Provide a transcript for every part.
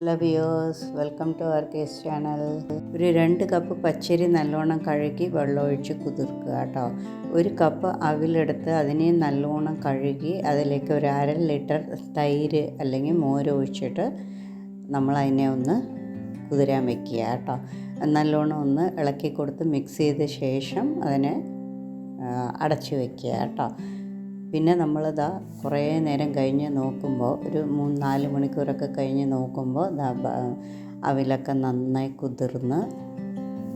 Hello views welcome to our case channel ഒരു രണ്ട് cup പച്ചരി നല്ലോണം കഴുകി വെള്ളമൊഴിച്ച് കുതിർക്കുക കേട്ടോ. ഒരു കപ്പ് അവിലെടുത്ത് അതിനെ നല്ലോണം കഴുകി അതിലേക്ക് ഒരു അര ലിറ്റർ തൈര് അല്ലെങ്കിൽ മോര് ഒഴിച്ചിട്ട് നമ്മൾ അതിനെ ഒന്ന് കുതിരാൻ വെക്കുക കേട്ടോ. നല്ലോണം ഒന്ന് ഇളക്കി കൊടുത്ത് മിക്സ് ചെയ്ത ശേഷം അതിനെ അടച്ചു വെക്കുക കേട്ടോ. പിന്നെ നമ്മളിതാ കുറേ നേരം കഴിഞ്ഞ് നോക്കുമ്പോൾ ഒരു മൂന്ന് നാല് മണിക്കൂറൊക്കെ കഴിഞ്ഞ് നോക്കുമ്പോൾ അവിലൊക്കെ നന്നായി കുതിർന്ന്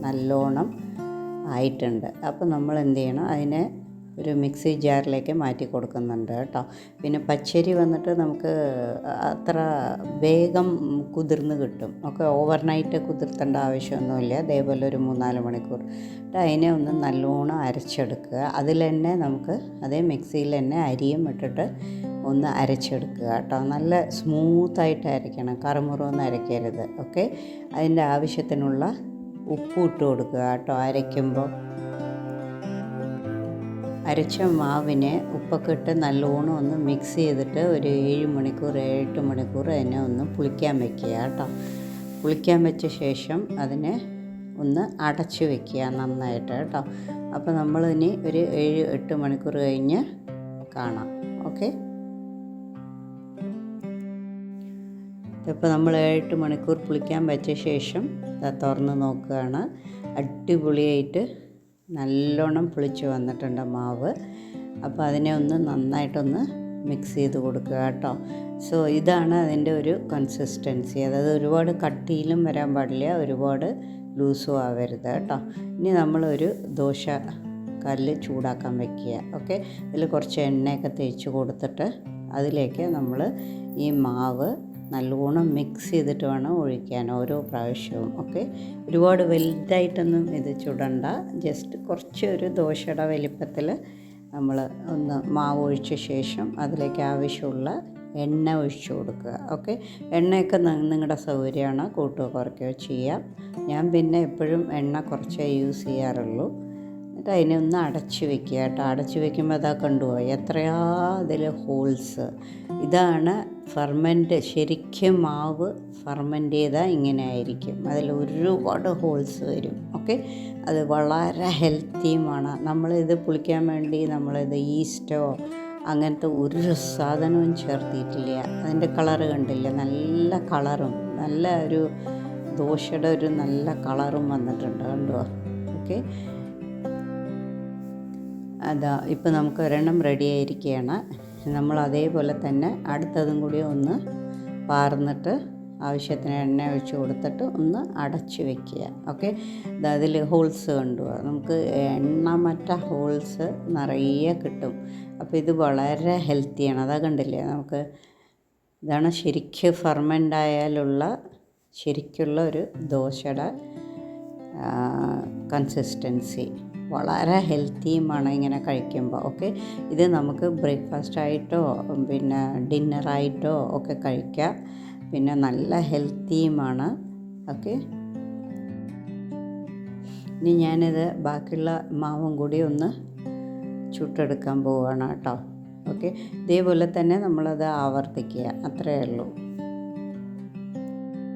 നല്ലോണം ആയിട്ടുണ്ട്. അപ്പോൾ നമ്മൾ എന്ത് ചെയ്യണം? അതിനെ ഒരു മിക്സി ജാറിലേക്ക് മാറ്റി കൊടുക്കുന്നുണ്ട് കേട്ടോ. പിന്നെ പച്ചരി വന്നിട്ട് നമുക്ക് അത്ര വേഗം കുതിർന്ന് കിട്ടും. ഒക്കെ ഓവർനൈറ്റ് കുതിർത്തേണ്ട ആവശ്യമൊന്നുമില്ല. അതേപോലെ ഒരു മൂന്നാൽ മണിക്കൂർ. അതിനെ ഒന്ന് നല്ലോണം അരച്ചെടുക്കുക. അതിൽ തന്നെ നമുക്ക് അതേ മിക്സിയിൽ തന്നെ അരിയും ഇട്ടിട്ട് ഒന്ന് അരച്ചെടുക്കുക കേട്ടോ. നല്ല സ്മൂത്തായിട്ട് അരയ്ക്കണം കറുമുറൊന്നും അരയ്ക്കരുത്. ഓക്കെ? അതിന്റെ ആവശ്യത്തിനുള്ള ഉപ്പ് ഇട്ട് കൊടുക്കുക കേട്ടോ. അരയ്ക്കുമ്പോൾ. അരച്ച മാവിനെ ഉപ്പൊക്കെ നല്ലോണം ഒന്ന് മിക്സ് ചെയ്തിട്ട് ഒരു ഏഴ് മണിക്കൂർ എട്ട് മണിക്കൂർ അതിനെ ഒന്ന് പുളിക്കാൻ വെക്കുക കേട്ടോ. പുളിക്കാൻ വെച്ച ശേഷം അതിനെ ഒന്ന് അടച്ച് വെക്കുക നന്നായിട്ട് കേട്ടോ. അപ്പോൾ നമ്മൾ ഇനി ഒരു ഏഴ് എട്ട് മണിക്കൂർ കഴിഞ്ഞ് കാണാം. ഓക്കെ? ഇപ്പോൾ നമ്മൾ ഏഴെട്ട് മണിക്കൂർ പുളിക്കാൻ വെച്ച ശേഷം തുറന്ന് നോക്കുകയാണ്. അടിപൊളിയായിട്ട് നല്ലോണം പുളിച്ച് വന്നിട്ടുണ്ട് മാവ്. അപ്പോൾ അതിനെ ഒന്ന് നന്നായിട്ടൊന്ന് മിക്സ് ചെയ്ത് കൊടുക്കുക കേട്ടോ. സോ ഇതാണ് അതിന്റെ ഒരു കൺസിസ്റ്റൻസി അതായത് ഒരുപാട് കട്ടിയിലും വരാൻ പാടില്ല ഒരുപാട് ലൂസും ആവരുത് കേട്ടോ. ഇനി നമ്മളൊരു ദോശ കല്ല് ചൂടാക്കാൻ വെക്കുക. ഓക്കെ അതിൽ കുറച്ച് എണ്ണയൊക്കെ തേച്ച് കൊടുത്തിട്ട് അതിലേക്ക് നമ്മൾ ഈ മാവ് നല്ലോണം മിക്സ് ചെയ്തിട്ട് വേണം ഒഴിക്കാൻ ഓരോ പ്രാവശ്യവും ഓക്കെ? ഒരുപാട് വലുതായിട്ടൊന്നും ഇത് ചുടണ്ട. ജസ്റ്റ് കുറച്ച് ഒരു ദോശയുടെ വലിപ്പത്തിൽ നമ്മൾ ഒന്ന് മാവ് ഒഴിച്ച ശേഷം അതിലേക്ക് ആവശ്യമുള്ള എണ്ണ ഒഴിച്ചു കൊടുക്കുക ഓക്കെ? എണ്ണയൊക്കെ നിങ്ങളുടെ സൗകര്യമാണ്. കൂട്ടുകയോ കുറയ്ക്കുകയോ ചെയ്യാം. ഞാൻ പിന്നെ എപ്പോഴും എണ്ണ കുറച്ചേ യൂസ് ചെയ്യാറുള്ളൂ. എന്നിട്ട് അതിനെ ഒന്ന് അടച്ചു വെക്കുക കേട്ടോ. അടച്ചു വെക്കുമ്പോൾ അതാ കണ്ടുപോയി എത്രയാ അതിൽ ഹോൾസ്. ഇതാണ് ഫെർമെന്റ് ശരിക്കും മാവ് ഫെർമെന്റ് ചെയ്താൽ ഇങ്ങനെ ആയിരിക്കും. അതിൽ ഒരുപാട് ഹോൾസ് വരും. ഓക്കെ? അത് വളരെ ഹെൽത്തിയുമാണ് നമ്മളിത് പുളിക്കാൻ വേണ്ടി നമ്മളിത് ഈസ്റ്റോ അങ്ങനത്തെ ഒരു സാധനവും ചേർത്തിയിട്ടില്ല അതിന്റെ കളറ് കണ്ടില്ല? നല്ല കളറും നല്ല ഒരു ദോശയുടെ ഒരു നല്ല കളറും വന്നിട്ടുണ്ട് കണ്ടോ? ഓക്കെ? അതാ ഇപ്പം നമുക്ക് ഒരെണ്ണം റെഡി ആയിരിക്കുകയാണ്. നമ്മൾ അതേപോലെ തന്നെ അടുത്തതും കൂടി ഒന്ന് പാർന്നിട്ട് ആവശ്യത്തിന് എണ്ണ ഒഴിച്ച് കൊടുത്തിട്ട് ഒന്ന് അടച്ച് വെക്കുക. ഓക്കെ അതിൽ ഹോൾസ് കണ്ടു. നമുക്ക് എണ്ണമറ്റ ഹോൾസ് നിറയെ കിട്ടും. അപ്പോൾ ഇത് വളരെ ഹെൽത്തിയാണ് അതാ കണ്ടില്ലേ? നമുക്ക് ഇതാണ് ശരിക്ക് ഫെർമെന്റ് ആയാലുള്ള ശരിക്കുള്ള ഒരു ദോശയുടെ കൺസിസ്റ്റൻസി വളരെ ഹെൽത്തിയുമാണ് ഇങ്ങനെ കഴിക്കുമ്പോൾ. ഓക്കെ ഇത് നമുക്ക് ബ്രേക്ക്ഫാസ്റ്റ് ആയിട്ടോ പിന്നെ ഡിന്നറായിട്ടോ ഒക്കെ കഴിക്കാം. പിന്നെ നല്ല ഹെൽത്തിയുമാണ് ഓക്കെ ഇനി ഞാനിത് ബാക്കിയുള്ള മാവും കൂടി ഒന്ന് ചുട്ടെടുക്കാൻ പോവുകയാണ് കേട്ടോ. ഓക്കെ ഇതേപോലെ തന്നെ നമ്മളത് ആവർത്തിക്കുക. അത്രയേ ഉള്ളൂ.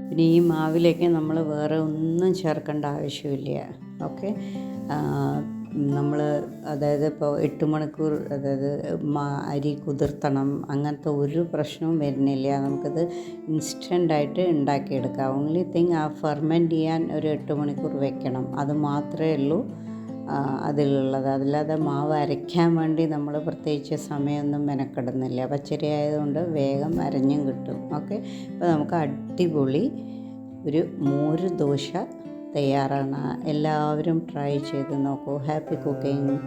പിന്നെ ഈ മാവിലേക്ക് നമ്മൾ വേറെ ഒന്നും ചേർക്കേണ്ട ആവശ്യമില്ല. ഓക്കെ നമ്മൾ അതായത് ഇപ്പോൾ എട്ട് മണിക്കൂർ അതായത് അരി കുതിർത്തണം അങ്ങനത്തെ ഒരു പ്രശ്നവും വരുന്നില്ല. നമുക്കത് ഇൻസ്റ്റന്റായിട്ട് ഉണ്ടാക്കിയെടുക്കാം. ഓൺലി തിങ് ആ ഫെർമെന്റ് ചെയ്യാൻ ഒരു എട്ട് മണിക്കൂർ വെക്കണം. അത് മാത്രമേ ഉള്ളൂ അതിലുള്ളത്. അതില്ലാതെ മാവ് അരയ്ക്കാൻ വേണ്ടി നമ്മൾ പ്രത്യേകിച്ച് സമയമൊന്നും മെനക്കെടുന്നില്ല. പച്ചരി ആയതുകൊണ്ട് വേഗം അരഞ്ഞും കിട്ടും. ഓക്കെ? അപ്പോൾ നമുക്ക് അടിപൊളി ഒരു മോര് ദോശ തയ്യാറാണ്. എല്ലാവരും ട്രൈ ചെയ്ത് നോക്കൂ. Happy cooking